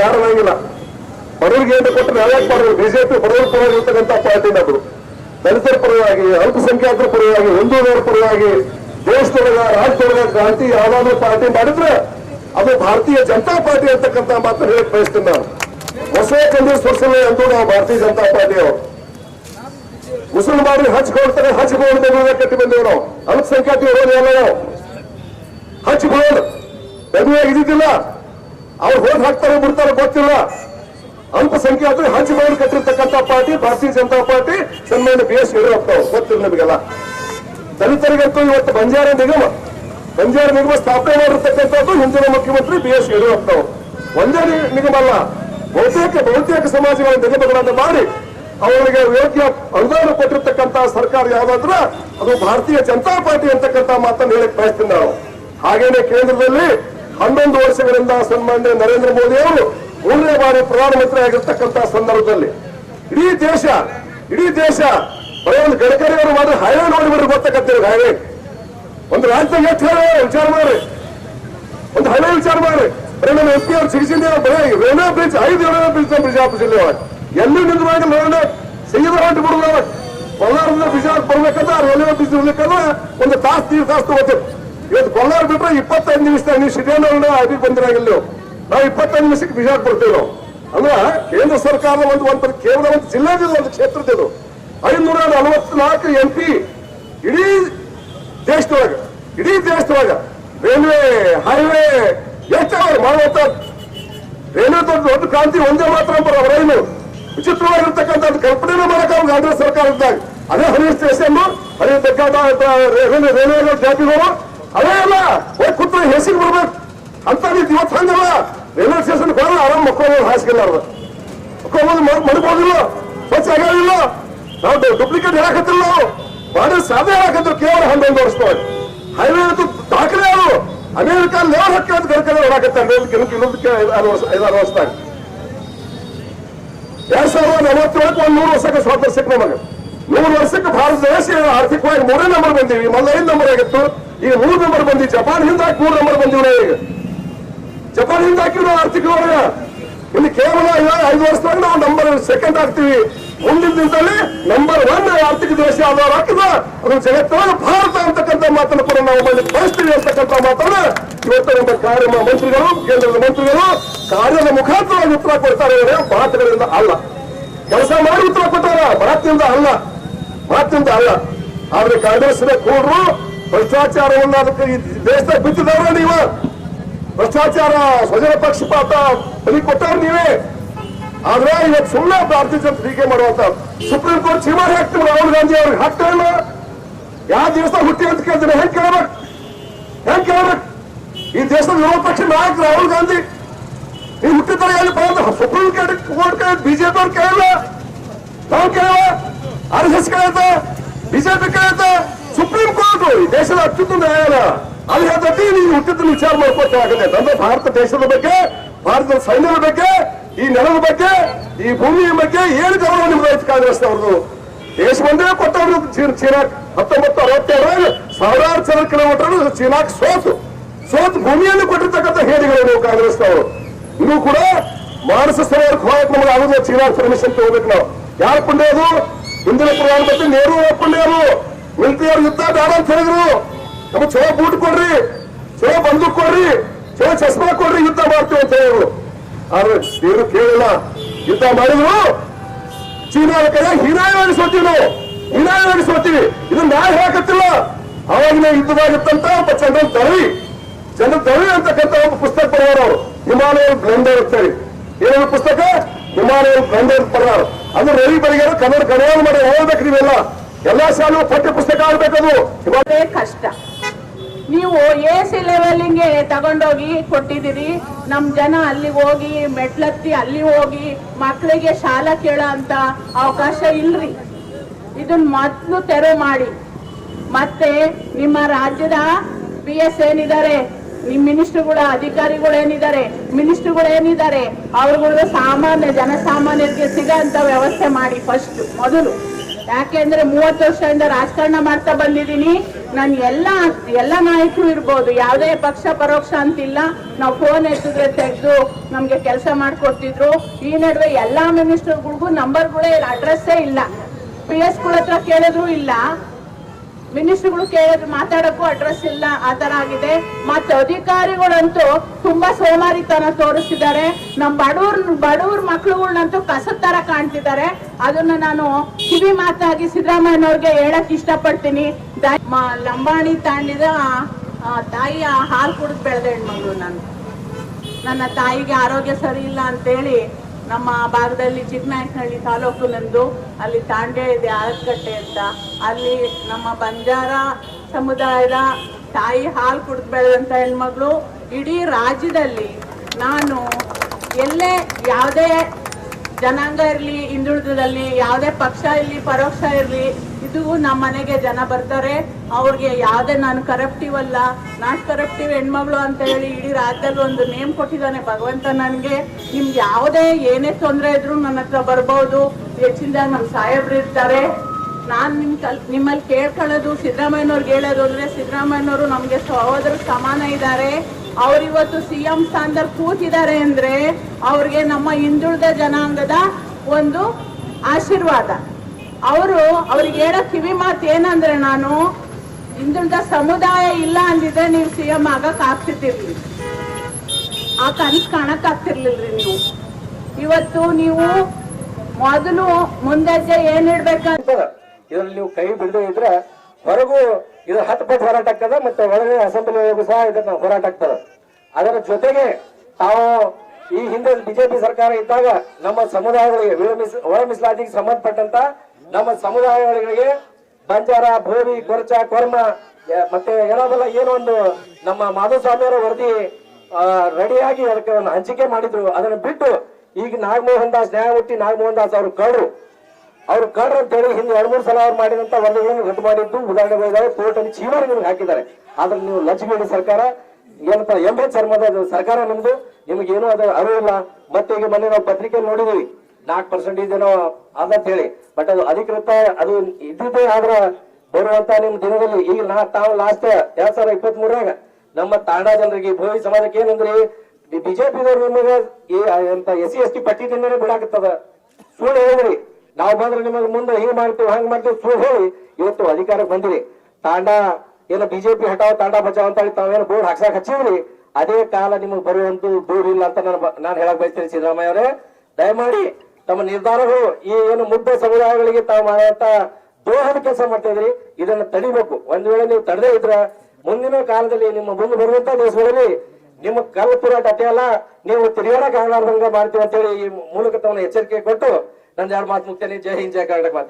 ಬೇಡವಾಗಿಲ್ಲ ಬಡವರಿಗೆ ಏನು ಕೊಟ್ಟರೆ ಯಾವ್ಯಾಕೆ ಮಾಡಿದ್ರು ಬಿಜೆಪಿ ಬಡವರ ಪರವಾಗಿರ್ತಕ್ಕಂಥ ಪಾರ್ಟಿ ನಾವು ದಲಿತರ ಪರವಾಗಿ, ಅಲ್ಪಸಂಖ್ಯಾತರ ಪರವಾಗಿ ಹಿಂದೂದವರ ಪರವಾಗಿ, ದೇಶದೊಳಗ, ರಾಜ್ಯದೊಳಗ ಕ್ರಾಂತಿ ಯಾವ್ದಾದ್ರು ಪಾರ್ಟಿ ಮಾಡಿದ್ರೆ ಅದು ಭಾರತೀಯ ಜನತಾ ಪಾರ್ಟಿ ಅಂತಕ್ಕಂಥ ಮಾತು ಹೇಳಕ್ ಬಯಸ್ತೀನಿ ನಾನು. ಹೊಸ ಕಂದಿ ಸ್ಪರ್ಶನೆ ಎಂದು ನಾವು ಭಾರತೀಯ ಜನತಾ ಪಾರ್ಟಿ ಅವರು. ಹಚ್ಕೊಳ್ತಾರೆ ಹಚ್ಕೊಂಡು ಬೆಂಗಳೂರಿಗೆ ಕಟ್ಟಿ ಬಂದೇವು ನಾವು. ಅಲ್ಪಸಂಖ್ಯಾತ ಇರೋದು ಎಲ್ಲ ನಾವು ಅವ್ರು ಹೋಗಿ ಹಾಕ್ತಾರೆ, ಬಿಡ್ತಾರೆ, ಗೊತ್ತಿಲ್ಲ. ಅಲ್ಪಸಂಖ್ಯಾತರು ಮಾಡಿ ಕಟ್ಟಿರ್ತಕ್ಕಂಥ ಪಾರ್ಟಿ, ಭಾರತೀಯ ಜನತಾ ಪಾರ್ಟಿ, ಸನ್ಮಾನ್ಯ ಬಿ ಎಸ್ ಯಡಿಯೂರಪ್ಪ ಅವರು. ಗೊತ್ತಿಲ್ಲ ನಿಮಗೆಲ್ಲ. ದಲಿತರಿಗಂತೂ ಇವತ್ತು ಬಂಜಾರ ನಿಗಮ. ಬಂಜಾರ ನಿಗಮ ಸ್ಥಾಪನೆ ಮಾಡಿರ್ತಕ್ಕಂಥದ್ದು ಹಿಂದಿನ ಮುಖ್ಯಮಂತ್ರಿ ಬಿ ಎಸ್ ಯಡಿಯೂರಪ್ಪ ಅವರು. ಒಂದೇ ನಿಗಮ ಅಲ್ಲ, ಬಹುತೇಕ ಬಹುತೇಕ ಸಮಾಜಗಳ ನಿಗಮಗಳನ್ನು ಮಾಡಿ ಅವರಿಗೆ ಯೋಗ್ಯ ಅನುದಾನ ಕೊಟ್ಟಿರ್ತಕ್ಕಂಥ ಸರ್ಕಾರ ಯಾವ್ದಾದ್ರ ಅದು ಭಾರತೀಯ ಜನತಾ ಪಾರ್ಟಿ ಅಂತಕ್ಕಂಥ ಮಾತನ್ನು ಹೇಳಕ್ ಬಯಸ್ತೀನಿ ನಾವು ಹಾಗೇನೆ ಕೇಂದ್ರದಲ್ಲಿ ಹನ್ನೊಂದು ವರ್ಷಗಳಿಂದ ಸನ್ಮಾನ್ಯ ನರೇಂದ್ರ ಮೋದಿ ಅವರು ಮೂರನೇ ಬಾರಿ ಪ್ರಧಾನಮಂತ್ರಿ ಆಗಿರ್ತಕ್ಕಂತಹ ಸಂದರ್ಭದಲ್ಲಿ. ಇಡೀ ದೇಶ ಇಡೀ ದೇಶ, ಬರೀ ಒಂದು ಗಡ್ಕರಿ ಅವರು ಮಾತ್ರ ಹೈವೇ ನೋಡಿಬಿಡ್ರಿ ಗೊತ್ತಾಗತ್ತೀವಿ ಹೈವೇ ಒಂದು ರಾಜ್ಯದಾಗ ಎಷ್ಟು ವಿಚಾರ ಮಾಡ್ರಿ. ಒಂದು ಹೈವೇ ವಿಚಾರ ಮಾಡ್ರಿ. ಬರೀ ನಮ್ಮ ಎಸ್ ಪಿ ಅವ್ರು ಸಿಗಿಸಿಂದ ಬರೀ ರೈಲ್ವೆ ಬ್ರಿಡ್ಜ್ ಐದು ರೈಲ್ವೆ ಬ್ರಿಡ್ಜ್ ನಮ್ಮ ಬಿಜಾಪುರ ಜಿಲ್ಲೆ ಒಳಗೆ. ಎಲ್ಲಿ ನಿಂದ್ರುವಾಗ ನೋಡೋಣ ಸಿಗಿದ ಹೊಂಟು ಬಿಡುದು ಕೊಲ್ಲಾರದಿಂದ ಬಿಜಾಪುರ ಬರ್ಬೇಕಂದ್ರೆ ರೈಲ್ವೆ ಬ್ರಿಡ್ಜ್ ಇರ್ಬೇಕಂದ್ರೆ ಒಂದು ತಾಸು ತೀರ್ ತಾಸು ಇವತ್ತು ಕೊಲ್ಲಾರ ಬಿಟ್ರೆ ಇಪ್ಪತ್ತೈದು ನಿಮಿಷದಾಗ ನೀವು ಸಿಟಿಯನ್ನು ಅಭಿ ಬಂದಿರಾಗಿಲ್ಲ ನೀವು. ಇಪ್ಪತ್ತೈದು ನಿಮಿಷಕ್ಕೆ ಬಿಜಾಪುರ ಕೊಡ್ತೀವಿ ನಾವು. ಕೇಂದ್ರ ಸರ್ಕಾರದ ಒಂದು ಒಂದು ಕೇವಲ ಒಂದು ಜಿಲ್ಲೆದಿಲ್ಲ ಒಂದು ಕ್ಷೇತ್ರದಿದು ಐನೂರ ನಲವತ್ನಾಲ್ಕು ಎಂ ಪಿ ಇಡೀ ದೇಶದೊಳಗ ಇಡೀ ದೇಶದೊಳಗ ರೈಲ್ವೆ, ಹೈವೇ ಎಷ್ಟಾವ ಮಾಡುವಂತ ರೈಲ್ವೆ ದೊಡ್ಡ ದೊಡ್ಡ ಕ್ರಾಂತಿ ಒಂದೇ ಮಾತ್ರ ಬರೋ ರೈಲು. ವಿಚಿತ್ರವಾಗಿರ್ತಕ್ಕಂಥ ಕಲ್ಪನೆ ಮಾಡಕ್ ಕಾಂಗ್ರೆಸ್ ಸರ್ಕಾರ ಇದ್ದಾಗ ಅದೇ ಹರಿಯ ಸ್ಟೇಷನ್ ಹರಿಯ ಬೇಕಾದ ರೈಲ್ವೆ ರೈಲ್ವೆ ಜಾತಿಗಳು ಅವೇ ಅಲ್ಲ ಹೋಗಿ ಕೂತ್ರೆ ಹೆಸಿಗೆ ಬರ್ಬೇಕು ಅಂತ ಇವತ್ತು ಹಂಗಲ್ಲ ರೈಲ್ವೆ ಸ್ಟೇಷನ್ ಹೋದ್ರೆ ಆರಾಮ್ ಮಕ್ಕಳು ಹಾಸಿಗೆಲ್ಲ ಅವ್ರು ಮಕ್ಕಳು ಮಡ್ಬೋದಿಲ್ಲ ಸ್ವಚ್ಛ ಆಗೋದಿಲ್ಲ ನಾವು ಡೂಪ್ಲಿಕೇಟ್ ಹೇಳಕತ್ತಿಲ್ಲ ನಾವು ಮಾಡಿ ಸಾಧನೆ ಹೇಳಕತ್ತಿರು ಕೇವಲ ಹನ್ನೊಂದು ವರ್ಷದೊಳಗೆ ಹೈವೇ ಅಂತೂ ದಾಖಲೆ ಅದು ಅಮೆರಿಕ ಲೇವರ್ ಹಕ್ಕಿ ಅಂತ ಕರ್ಕೊಂಡು ಹೇಳಕತ್ತಾರೆ ಇನ್ನೊಂದು ಇನ್ನೊಂದಕ್ಕೆ ಐದಾರು ವರ್ಷ ಐದಾರು ವರ್ಷದಾಗ ಎರಡ್ ಸಾವಿರದ ನಲವತ್ತೇಳಕ್ಕೆ ಒಂದು ನೂರು ವರ್ಷಕ್ಕೆ ಸ್ವಾತಂತ್ರ್ಯ ಸಿಕ್ಕ ನಮಗೆ ನೂರು ವರ್ಷಕ್ಕೆ ಭಾರತ ದೇಶ ಆರ್ಥಿಕವಾಗಿ ಮೂರೇ ನಂಬರ್ ಬಂದೀವಿ ಮೊದಲ ಐದು ನಂಬರ್ ಆಗಿತ್ತು ಈಗ ಮೂರು ನಂಬರ್ ಬಂದಿ, ಜಪಾನ್ ಹಿಂದ ಮೂರು ನಂಬರ್ ಬಂದಿವಿ ನಾವು ಈಗ. ಜಪಾನ್ ಹಿಂದ ಆರ್ಥಿಕ ಒಳಗ ಇಲ್ಲಿ ಕೇವಲ ಐದು- ವರ್ಷದಾಗ ನಾವು ನಂಬರ್ ಸೆಕೆಂಡ್ ಆಗ್ತೀವಿ ಮುಂದಿನ ದಿನದಲ್ಲಿ ನಂಬರ್ ಒನ್ ಆರ್ಥಿಕ ದೇಶ ಆಧಾರ ಹಾಕಿದ, ಅದು ಜಗತ್ತಿನ ಭಾರತ ಅಂತಕ್ಕಂಥ ಮಾತನ್ನು ಕೂಡ ನಾವು ಬಂದು ಬಯಸ್ತೀವಿ ಅಂತಕ್ಕಂಥ ಮಾತನ್ನ ಇವತ್ತು ನಮ್ಮ ಕಾರ್ಯ ಮಂತ್ರಿಗಳು, ಕೇಂದ್ರದ ಮಂತ್ರಿಗಳು ಕಾರ್ಯದ ಮುಖಾಂತರವಾಗಿ ಉತ್ತರ ಕೊಡ್ತಾರೆ ಮಾತುಗಳಿಂದ ಅಲ್ಲ. ಕೆಲಸ ಮಾಡಿ ಉತ್ತರ ಕೊಟ್ಟಾರ ಮಾತಿನಿಂದ ಅಲ್ಲ. ಮಾತಿನಿಂದ ಅಲ್ಲ. ಆದ್ರೆ ಕಾಂಗ್ರೆಸ್ನ ಕೂಡ್ರು ಭ್ರಷ್ಟಾಚಾರವನ್ನ ಅದಕ್ಕೆ ದೇಶದಾಗ ಬಿತ್ತಿದವ್ರ ನೀವ? ಭ್ರಷ್ಟಾಚಾರ ಸ್ವಜನ ಪಕ್ಷಪಾತ ಬಲಿ ಕೊಟ್ಟವ್ರು ನೀವೇ? ಆದ್ರೆ ಇವತ್ತು ಸುಮ್ಮನೆ ಭಾರತೀಯ ಜನತಾ ಟೀಕೆ ಮಾಡುವಂತ ಸುಪ್ರೀಂ ಕೋರ್ಟ್ ಚೀಮಾರಿ ಹಾಕ್ತೀವಿ ರಾಹುಲ್ ಗಾಂಧಿ ಅವ್ರಿಗೆ ಹಾಕ್ತಾ ಇಲ್ಲ. ಯಾವ ದಿವಸ ಹುಟ್ಟಿ ಅಂತ ಕೇಳ್ತಾರೆ? ಹೆಂಗ್ ಕೇಳ್ಬೇಕು? ಹೆಂಗ್ ಕೇಳ್ಬೇಕು? ಈ ದೇಶದ ವಿರೋಧ ಪಕ್ಷ ನಾಯಕ ರಾಹುಲ್ ಗಾಂಧಿ. ಈ ಹುಟ್ಟಿದ್ರೆ ಎಲ್ಲಿ ಬರೋದು ಸುಪ್ರೀಂ ಕೋರ್ಟ್ ಕೇಳಿ ಬಿಜೆಪಿ ಅವ್ರು ಕೇಳಲ್ಲ. ನಾವು ಕೇಳುವ ಆರ್ ಎಸ್ ಎಸ್ ಕೇಳುತ್ತೆ. ಬಿಜೆಪಿ ಕೇಳುತ್ತೆ. ಈ ದೇಶದ ಅತ್ಯುತ್ತಮ ನ್ಯಾಯಾಲಯ. ಅಲ್ಲಿ ಹೇಳ್ತೈತಿ ನೀವು ಹುಟ್ಟಿದ್ದನ್ನು ವಿಚಾರ ಮಾಡ್ಕೊತ ಆಗತ್ತೆ ಅಂದ್ರೆ ಭಾರತ ದೇಶದ ಬಗ್ಗೆ, ಭಾರತದ ಸೈನ್ಯದ ಬಗ್ಗೆ, ಈ ನೆಲದ ಬಗ್ಗೆ, ಈ ಭೂಮಿಯ ಬಗ್ಗೆ ಏನು ಗೌರವ ನಿಮ್ದು ಐತಿ ಕಾಂಗ್ರೆಸ್ ಅವ್ರದ್ದು? ದೇಶ ಬಂದೇ ಕೊಟ್ಟವ್ರು ಚೀನ್ ಚೀನಾಕ್ ಹತ್ತೊಂಬತ್ತು ಅರವತ್ತೆರಡರಲ್ಲಿ ಸಾವಿರಾರು ಚದರ ಕಿಲೋಮೀಟರ್ ಚೀನಾಕ್ ಸೋತು. ಸೋತು, ಭೂಮಿಯನ್ನು ಕೊಟ್ಟಿರ್ತಕ್ಕಂಥ ಹೇಳಿಗಳು ನೀವು ಕಾಂಗ್ರೆಸ್ನವರು. ಇದು ಕೂಡ ಮಾನಸ ಸರೋವರಕ್ಕೆ ಹೋಗಕ್ಕೆ ನಮಗೆ ಆಗುದಿಲ್ಲ, ಚೀನಾಕ್ ಪರ್ಮಿಷನ್ ತಗೋಬೇಕು ನಾವು. ಯಾರು ಪುಣ್ಯ ಅದು ಹಿಂದಿನ ಪ್ರಧಾನಮಂತ್ರಿ ನೆಹರು ಪುಣ್ಯ ಅದು ಮಿಲಿಟರಿ ಅವ್ರ ಯುದ್ಧ ಬೇಡ ಅಂತ ಹೇಳಿದ್ರು. ನಮ್ಗೆ ಚಲೋ ಬೂಟ್ ಕೊಡ್ರಿ ಚಲೋ ಬಂದೂಕ್ ಕೊಡ್ರಿ ಚಲೋ ಚಸ್ಮಾ ಕೊಡ್ರಿ, ಯುದ್ಧ ಮಾಡ್ತೀವಿ ಅಂತ ಹೇಳಿದ್ರು. ಆದ್ರೆ ಏನು ಕೇಳಿಲ್ಲ. ಯುದ್ಧ ಮಾಡಿದ್ರು. ಚೀನಾದ ಕಡೆ ಹೀನಾಯ ನಡೆಸೋತೀವಿ ನಾವು. ಹೀನಾಯ ನಡೆಸೋತೀವಿ ಇದು ನಾಯಿ ಹಾಕತ್ತಿಲ್ಲ ಅವಾಗಿನ ಯುದ್ಧವಾಗಿತ್ತಂತ ಒಬ್ಬ ಚಂದ್ರನ್ ದಳವಿ ಚಂದ್ರ ದಳವಿ ಅಂತಕ್ಕಂಥ ಒಬ್ಬ ಪುಸ್ತಕ ಬರೆಯೋರು ಅವರು. ಹಿಮಾಲಯ ಬ್ಲೆಂಡರ್ ಅಂತ ಹೇಳಿ. ಏನೋ ಪುಸ್ತಕ? ಹಿಮಾಲಯ ಬ್ಲೆಂಡರ್ ಬರೆಯೋರು ಅದು ರವಿ ಬರಿಗಾರ ಕನ್ನಡ ಕನ್ನಡ ಮಾಡಿ ಓದ್ಬೇಕು ನೀವೆಲ್ಲ. ಎಲ್ಲಾ ಪಠ್ಯ ಪುಸ್ತಕ ಕಷ್ಟ. ನೀವು ಎ ಸಿ ಲೆವೆಲಿಂಗೆ ತಗೊಂಡೋಗಿ ಕೊಟ್ಟಿದ್ದೀರಿ. ನಮ್ ಜನ ಅಲ್ಲಿ ಹೋಗಿ, ಮೆಟ್ಲತ್ತಿ ಅಲ್ಲಿ ಹೋಗಿ ಮಕ್ಕಳಿಗೆ ಶಾಲಾ ಕೇಳೋ ಅಂತ ಅವಕಾಶ ಇಲ್ರಿ. ಇದನ್ ಮೊದ್ಲು ತೆರವು ಮಾಡಿ. ಮತ್ತೆ ನಿಮ್ಮ ರಾಜ್ಯದ ಪಿ ಎಸ್ ಏನಿದ್ದಾರೆ? ನಿಮ್ ಮಿನಿಸ್ಟರ್ಗಳ, ಅಧಿಕಾರಿಗಳು ಏನಿದ್ದಾರೆ? ಮಿನಿಸ್ಟರ್ಗಳು ಏನಿದ್ದಾರೆ? ಅವ್ರುಗಳು ಸಾಮಾನ್ಯ, ಜನಸಾಮಾನ್ಯರಿಗೆ ಸಿಗೋ ಅಂತ ವ್ಯವಸ್ಥೆ ಮಾಡಿ ಫಸ್ಟ್ ಮೊದಲು. ಯಾಕೆಂದ್ರೆ ಮೂವತ್ತು ವರ್ಷದಿಂದ ರಾಜಕಾರಣ ಮಾಡ್ತಾ ಬಂದಿದ್ದೀನಿ. ನಾನು ಎಲ್ಲ ಎಲ್ಲ ನಾಯಕರು ಇರ್ಬೋದು, ಯಾವುದೇ ಪಕ್ಷ ಪರೋಕ್ಷ ಅಂತಿಲ್ಲ. ನಾವು ಫೋನ್ ಎತ್ತಿದ್ರೆ ತೆಗೆದು ನಮಗೆ ಕೆಲಸ ಮಾಡಿಕೊಡ್ತಿದ್ರು. ಈ ನಡುವೆ ಎಲ್ಲ ಮಿನಿಸ್ಟರ್ಗಳಿಗೂ ನಂಬರ್ಗಳೇ ಅಡ್ರೆಸ್ಸೇ ಇಲ್ಲ. ಪಿ ಎಸ್ಗಳ ಹತ್ರ ಕೇಳಿದ್ರು ಇಲ್ಲ. ಮಿನಿಸ್ಟರ್ಗಳು ಕೇಳಿದ್ರು ಮಾತಾಡಕ್ಕೂ ಅಡ್ರೆಸ್ ಇಲ್ಲ. ಆ ಥರ ಆಗಿದೆ. ಮತ್ತೆ ಅಧಿಕಾರಿಗಳಂತೂ ತುಂಬಾ ಸೋಮಾರಿತನ ತೋರಿಸ್ತಿದ್ದಾರೆ ನಮ್ ಬಡವ್ರ ಬಡವ್ರ ಮಕ್ಳುಗಳನ್ನಂತೂ ಕಸದ ತರ ಕಾಣ್ತಿದ್ದಾರೆ. ಅದನ್ನ ನಾನು ಕಿವಿ ಮಾತಾಗಿ ಸಿದ್ದರಾಮಯ್ಯನವ್ರಿಗೆ ಹೇಳಕ್ ಇಷ್ಟಪಡ್ತೀನಿ. ಲಂಬಾಣಿ ತಾಂಡಿದ ತಾಯಿಯ ಹಾಲು ಕುಡಿದು ಬೆಳೆದ ಹೆಣ್ಮಗಳು ನಾನು. ನನ್ನ ತಾಯಿಗೆ ಆರೋಗ್ಯ ಸರಿ ಇಲ್ಲ ಅಂತೇಳಿ ನಮ್ಮ ಭಾಗದಲ್ಲಿ ಚಿಕ್ಕನಾಯಕನಹಳ್ಳಿ ತಾಲೂಕು ನಂದು. ಅಲ್ಲಿ ತಾಂಡೆ ಇದೆ ಆರಕಟ್ಟೆ ಅಂತ. ಅಲ್ಲಿ ನಮ್ಮ ಬಂಜಾರ ಸಮುದಾಯದ ತಾಯಿ ಹಾಲು ಕುಡಿದು ಬೆಳೆದಂಥ ಹೆಣ್ಮಗಳು ಇಡೀ ರಾಜ್ಯದಲ್ಲಿ ನಾನು ಎಲ್ಲೇ ಯಾವುದೇ ಜನಾಂಗ ಇರಲಿ ಹಿಂದುಳಿದಲ್ಲಿ ಯಾವುದೇ ಪಕ್ಷ ಇರಲಿ, ಪರೋಕ್ಷ ಇರಲಿ, ಇದು ನಮ್ಮ ಮನೆಗೆ ಜನ ಬರ್ತಾರೆ. ಅವ್ರಿಗೆ ಯಾವುದೇ ನಾನು ಕರಪ್ಟಿವ್ ಅಲ್ಲ ನಾಟ್ ಕರಪ್ಟಿವ್ ಹೆಣ್ಮಗಳು ಅಂತ ಹೇಳಿ ಇಡೀ ರಾಜ್ಯದಲ್ಲಿ ಒಂದು ನೇಮ್ ಕೊಟ್ಟಿದ್ದಾನೆ ಭಗವಂತ ನನಗೆ. ನಿಮ್ಗೆ ಯಾವುದೇ ಏನೇ ತೊಂದರೆ ಇದ್ರು ನನ್ನ ಹತ್ರ ಬರ್ಬೋದು. ಹೆಚ್ಚಿಂದ ನಮ್ಮ ಸಾಹೇಬ್ರು ಇರ್ತಾರೆ. ನಾನು ನಿಮ್ಮ ಕಲ್ ನಿಮ್ಮಲ್ಲಿ ಕೇಳ್ಕೊಳ್ಳೋದು ಸಿದ್ದರಾಮಯ್ಯನವ್ರಿಗೆ ಹೇಳೋದು ಅಂದರೆ ಸಿದ್ದರಾಮಯ್ಯನವರು ನಮಗೆ ಸಹೋದರ ಸಮಾನ ಇದ್ದಾರೆ. ಅವ್ರಿವತ್ತು ಸಿ ಎಂ ಸ್ಥಾನದಲ್ಲಿ ಕೂತಿದ್ದಾರೆ ಅಂದ್ರೆ ಅವ್ರಿಗೆ ನಮ್ಮ ಹಿಂದುಳಿದ ಜನಾಂಗದ ಒಂದು ಆಶೀರ್ವಾದ ಅವರು ಅವ್ರಿಗೆ ಹೇಳೋ ಕಿವಿ ಮಾತು ಏನಂದ್ರೆ ನಾನು, ಹಿಂದುಳಿದ ಸಮುದಾಯ ಇಲ್ಲ ಅಂದಿದ್ರೆ ನೀವು ಸಿ ಎಂ ಆಗಕ್ ಆಗ್ತಿರ್ಲಿಲ್ಲ ಆ ಕನಸು ಕಾಣಕ್ ಆಗ್ತಿರ್ಲಿಲ್ರಿ ನೀವು ಇವತ್ತು ನೀವು ಮೊದಲು ಮುಂದೆ ಏನ್ ಇಡ್ಬೇಕಂತ. ಇದ್ರಲ್ಲಿ ನೀವು ಕೈ ಬಿಡದೆ ಇದ್ರೆ ಹೊರಗೂ ಇದು ಹತ್ತು ಪಟ್ಟು ಹೋರಾಟ ಆಗ್ತದೆ, ಮತ್ತೆ ಒಳಗೆ ಅಸೆಂಬ್ಲಿ ಒಳಗೂ ಸಹ ಇದನ್ನ ಹೋರಾಟ ಆಗ್ತದೆ. ಅದರ ಜೊತೆಗೆ ತಾವು ಈ ಹಿಂದೆ ಬಿಜೆಪಿ ಸರ್ಕಾರ ಇದ್ದಾಗ ನಮ್ಮ ಸಮುದಾಯಗಳಿಗೆ ಒಳ ಮೀಸ ಒಳ ಮೀಸಲಾತಿಗೆ ಸಂಬಂಧಪಟ್ಟಂತ ನಮ್ಮ ಸಮುದಾಯಗಳಿಗೆ ಬಂಜಾರ ಭೋವಿ ಕೊರಚ, ಕೊರ್ಮ ಮತ್ತೆ ಏನಾದಲ್ಲ ಏನೋ ಒಂದು ನಮ್ಮ ಮಾಧುಸ್ವಾಮಿಯವರ ವರದಿ ರೆಡಿಯಾಗಿ ಅದಕ್ಕೆ ಹಂಚಿಕೆ ಮಾಡಿದ್ರು. ಅದನ್ನು ಬಿಟ್ಟು ಈಗ ನಾಗಮೋಹನ್ ದಾಸ್, ನ್ಯಾಯಮೂರ್ತಿ ನಾಗಮೋಹನ್ ದಾಸ್ ಅವರು ಕಳ್ರು. ಕಳ್ರ ಅಂತ ಹೇಳಿ ಹಿಂದೆ ಎರಡು ಮೂರು ಸಲ ಅವ್ರು ಮಾಡಿದಂತ ವರದಿಗಳನ್ನು ರದ್ದು ಮಾಡಿದ್ದು ಉದಾಹರಣೆಗಳಿದ್ದಾವೆ ಕೋರ್ಟ್ ಅಲ್ಲಿ ಚೀಮಾರಿ ನಿಮ್ಗೆ ಹಾಕಿದ್ದಾರೆ. ಆದ್ರೆ ನೀವು ಲಜ್ಜಬೇಡಿ ಸರ್ಕಾರ, ಏನಪ್ಪ ಎಂ ಎಚ್ ಶರ್ಮದ ಸರ್ಕಾರ ನಿಮ್ದು? ನಿಮ್ಗೆ ಏನೂ ಅದು ಅರಿವಿಲ್ಲ ಮತ್ತೆ ಈಗ ಮೊನ್ನೆ ನಾವು ಪತ್ರಿಕೆ ನೋಡಿದ್ವಿ ನಾಲ್ಕ್ ಪರ್ಸೆಂಟ್ ಇದೇನೋ ಅಂತ ಹೇಳಿ. ಬಟ್ ಅದು ಅಧಿಕೃತ, ಅದು ಇದ್ದಿದ್ದೇ ಆದ್ರ ಬರುವಂತ ನಿಮ್ ದಿನದಲ್ಲಿ. ಈಗ ನಾ ತಾವು ಲಾಸ್ಟ್ ಎರಡ್ ಸಾವಿರದ ಇಪ್ಪತ್ತ್ ಮೂರಾಗ ನಮ್ಮ ತಾಂಡಾ ಜನರಿಗೆ, ಭೋವಿ ಸಮಾಜಕ್ಕೆ ಏನಂದ್ರಿ? ಬಿಜೆಪಿದವ್ರು ನಿಮಗೆ ಎಸ್ ಸಿ ಎಸ್ ಟಿ ಪಟ್ಟಿದಿಂದನೇ ಬಿಡಾಕತ್ತದ. ಸುಳ್ಳು ಹೇಳಿದ್ರಿ. ನಾವು ಬಂದ್ರೆ ನಿಮಗೆ ಮುಂದೆ ಹಿಂಗ್ ಮಾಡ್ತೀವಿ, ಹಂಗ್ ಮಾಡ್ತೀವಿ ಸುಳ್ಳು ಹೇಳಿ ಇವತ್ತು ಅಧಿಕಾರಕ್ಕೆ ಬಂದಿರಿ. ತಾಂಡ, ಏನೋ ಬಿಜೆಪಿ ಹಟಾವ್ ತಾಂಡ ಬಚಾವ್ ಅಂತ ಹೇಳಿ ತಾವೇನು ಬೋರ್ಡ್ ಹಾಕ್ಸಕ್ ಹಚ್ಚಿದ್ರಿ? ಅದೇ ಕಾಲ ನಿಮಗೆ ಬರುವಂತ ದೂರ ಇಲ್ಲ ಅಂತ ನಾನು ನಾನು ಹೇಳಕ್ ಬಯಸ್ತೀನಿ ಸಿದ್ದರಾಮಯ್ಯ ಅವರೇ. ದಯಮಾಡಿ ತಮ್ಮ ನಿರ್ಧಾರಗಳು ಈ ಏನು ಮುದ್ದ ಸಮುದಾಯಗಳಿಗೆ ತಾವು ಮಾಡುವಂತ ದ್ರೋಹದ ಕೆಲಸ ಮಾಡ್ತಾ ಇದ್ರಿ ಇದನ್ನ ತಡಿಬೇಕು. ಒಂದ್ ವೇಳೆ ನೀವು ತಡದೇ ಇದ್ರ ಮುಂದಿನ ಕಾಲದಲ್ಲಿ ನಿಮ್ಮ ಮುಂದೆ ಬರುವಂತ ದೇಶಗಳಲ್ಲಿ ನಿಮ್ಮ ಕಲ್ಲು ಪುರಾಟ ಅಲ್ಲ, ನೀವು ತಿರುಗಾಡಕ್ಕೆ ಆಗಲಾರ್ದಂಗ ಮಾಡ್ತೀವಿ ಅಂತೇಳಿ ಈ ಮೂಲಕ ತಮ್ಮ ಎಚ್ಚರಿಕೆ ಕೊಟ್ಟು ನಂದು ಎರಡು ಮಾತು ಮುಗ್ತೇನೆ ಜೈ ಹಿಂದ್ ಜೈ ಕರ್ನಾಟಕ ಮಾತೆ